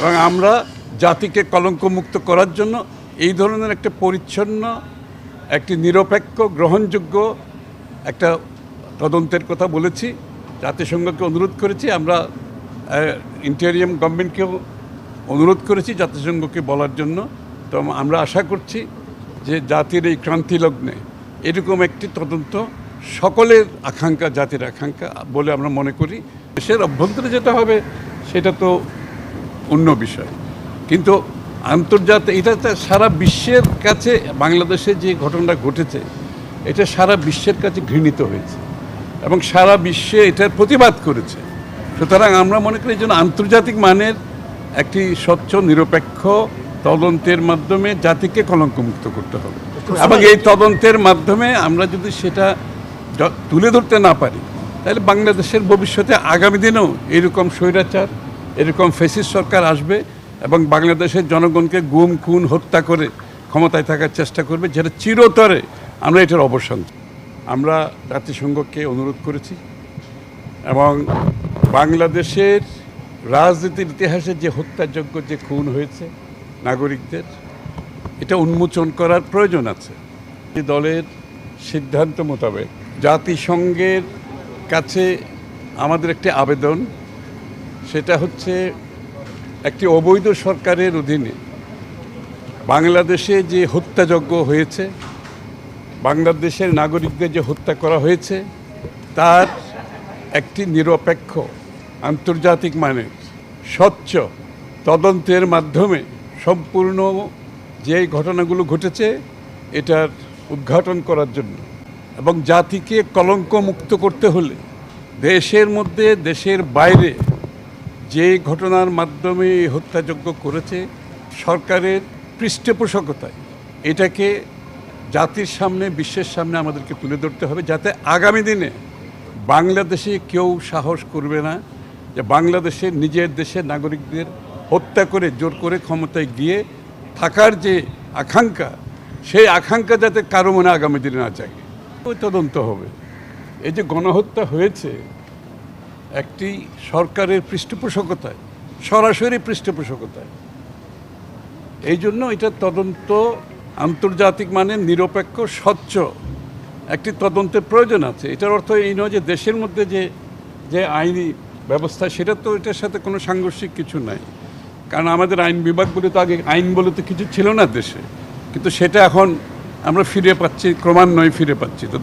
এবং আমরা জাতিকে কলঙ্কমুক্ত করার জন্য এই ধরনের একটা পরিচ্ছন্ন, একটি নিরপেক্ষ, গ্রহণযোগ্য একটা তদন্তের কথা বলেছি, জাতিসংঘকে অনুরোধ করেছি, আমরা ইন্টেরিয়াম গভর্নমেন্টকেও অনুরোধ করেছি জাতিসংঘকে বলার জন্য। তো আমরা আশা করছি যে জাতির এই ক্রান্তি লগ্নে এরকম একটি তদন্ত সকলের আকাঙ্ক্ষা, জাতির আকাঙ্ক্ষা বলে আমরা মনে করি। দেশের অভ্যন্তরে যেটা হবে, সেটা তো অন্য বিষয়। কিন্তু আন্তর্জাতিক এটা সারা বিশ্বের কাছে, বাংলাদেশে যে ঘটনাটা ঘটেছে, এটা সারা বিশ্বের কাছে ঘৃণিত হয়েছে। এবং সারা বিশ্বে এটার প্রতিবাদ করেছে। সুতরাং আমরা মনে করি জন্য আন্তর্জাতিক মানের একটি স্বচ্ছ, নিরপেক্ষ তদন্তের মাধ্যমে জাতিকে কলঙ্কমুক্ত করতে হবে। এবং এই তদন্তের মাধ্যমে আমরা যদি সেটা তুলে ধরতে না পারি, তাহলে বাংলাদেশের ভবিষ্যতে আগামী দিনেও এরকম স্বৈরাচার এরকম ফেসিস সরকার আসবে এবং বাংলাদেশের জনগণকে গুম, খুন, হত্যা করে ক্ষমতায় থাকার চেষ্টা করবে, যেটা চিরতরে আমরা এটার অবসান আমরা জাতিসংঘকে অনুরোধ করেছি এবং বাংলাদেশের রাজনীতির ইতিহাসে যে হত্যাযোগ্য যে খুন হয়েছে নাগরিকদের, এটা উন্মোচন করার প্রয়োজন আছে। দলের সিদ্ধান্ত মোতাবেক জাতিসংঘের কাছে আমাদের একটি আবেদন সেটা হচ্ছে একটি অবৈধ সরকারের অধীনে বাংলাদেশে যে হত্যাযজ্ঞ হয়েছে, বাংলাদেশের নাগরিকদের যে হত্যা করা হয়েছে, তার একটি নিরপেক্ষ, আন্তর্জাতিক মানের স্বচ্ছ তদন্তের মাধ্যমে সম্পূর্ণ যে ঘটনাগুলো ঘটেছে, এটার উদ্ঘাটন করার জন্য। এবং জাতিকে কলঙ্ক মুক্ত করতে হলে দেশের মধ্যে, দেশের বাইরে যে ঘটনার মাধ্যমে হত্যাযজ্ঞ করেছে সরকারের পৃষ্ঠপোষকতায়। এটাকে জাতির সামনে, বিশ্বের সামনে আমাদেরকে তুলে ধরতে হবে যাতে আগামী দিনে বাংলাদেশে কেউ সাহস করবে না যে বাংলাদেশে নিজের দেশের নাগরিকদের হত্যা করে, জোর করে ক্ষমতায় গিয়ে থাকার যে আকাঙ্ক্ষা, সেই আকাঙ্ক্ষা যাতে কারও মনে আগামী দিনে না জাগে। তদন্ত হবে। এই যে গণহত্যা হয়েছে একটি সরকারের পৃষ্ঠপোষকতায়, সরাসরি পৃষ্ঠপোষকতায়। এই জন্য এটা তদন্ত আন্তর্জাতিক মানের নিরপেক্ষ, স্বচ্ছ একটি তদন্তের প্রয়োজন আছে। এটার অর্থ এই নয় যে দেশের মধ্যে যে যে আইনি ব্যবস্থা, সেটা তো এটার সাথে কোনো সাংঘর্ষিক কিছু নাই। কারণ আমাদের আইন বিভাগ তো আগে, আইন বলে তো কিছু ছিল না দেশে। কিন্তু সেটা এখন আমরা ফিরে পাচ্ছি, ক্রমান্বয়ে ফিরে পাচ্ছি। তো